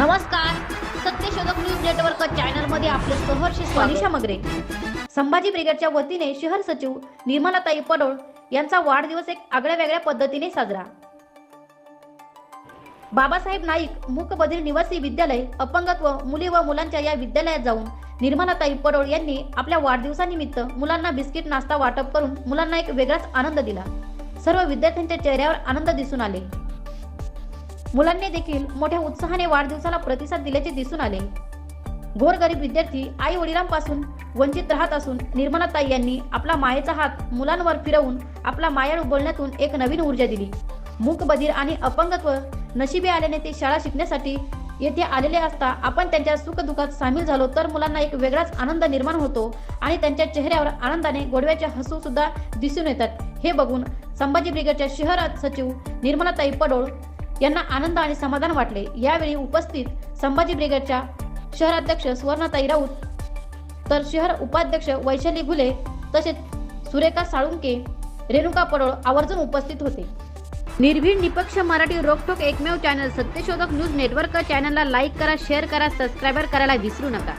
नमस्कार. सत्यशोधक news network चॅनलमध्ये आपले सहर्ष स्वानिशा मगरे. संभाजी ब्रिगेडच्या वतीने शहर सचिव निर्मलाताई पडोळ यांचा वाढदिवस एक आगळ्या वेगळ्या पद्धतीने साजरा. बाबासाहेब नाईक मूकबधीर निवासी विद्यालय अपंगत्व मुली व मुलांच्या या विद्यालयात जाऊन निर्मलाताई पडोळ यांनी आपल्या वाढदिवसानिमित्त मुलांना बिस्किट नाश्ता वाटप करून मुलांना एक वेगळाच आनंद दिला. सर्व विद्यार्थ्यांच्या चेहऱ्यावर आनंद दिसून आले. मुलांनी देखील मोठ्या उत्साहाने वाढदिवसाला प्रतिसाद दिल्याचे दिसून आले. गोरगरीब विद्यार्थी आई वडिलांपासून वंचित राहत असून निर्मलाताई यांनी आपला मायेचा हात मुलांवर फिरवून आपला मायाळू बोलण्यातून एक नवीन ऊर्जा दिली. मूकबधीर आणि अपंगत्व नशिबी आल्याने ते शाळा शिकण्यासाठी येथे आलेले असता आपण त्यांच्या सुखदुःखात सामील झालो तर मुलांना एक वेगळाच आनंद निर्माण होतो आणि त्यांच्या चेहऱ्यावर आनंदाने गोडव्याचे हसू सुद्धा दिसून येतात. हे बघून संभाजी ब्रिगेडच्या शहरात सचिव निर्मलाताई पडोळ यांना आनंद आणि समाधान वाटले. यावेळी उपस्थित संभाजी ब्रिगेडच्या शहराध्यक्ष सुवर्णाताई राऊत तर शहर उपाध्यक्ष वैशाली घुले तसेच सुरेखा साळुंके रेणुका पडोळ आवर्जून उपस्थित होते. निर्भीड निपक्ष मराठी रोकटोक एकमेव चॅनल सत्यशोधक न्यूज नेटवर्क चॅनलला लाईक करा शेअर करा सबस्क्राईबर करायला विसरू नका.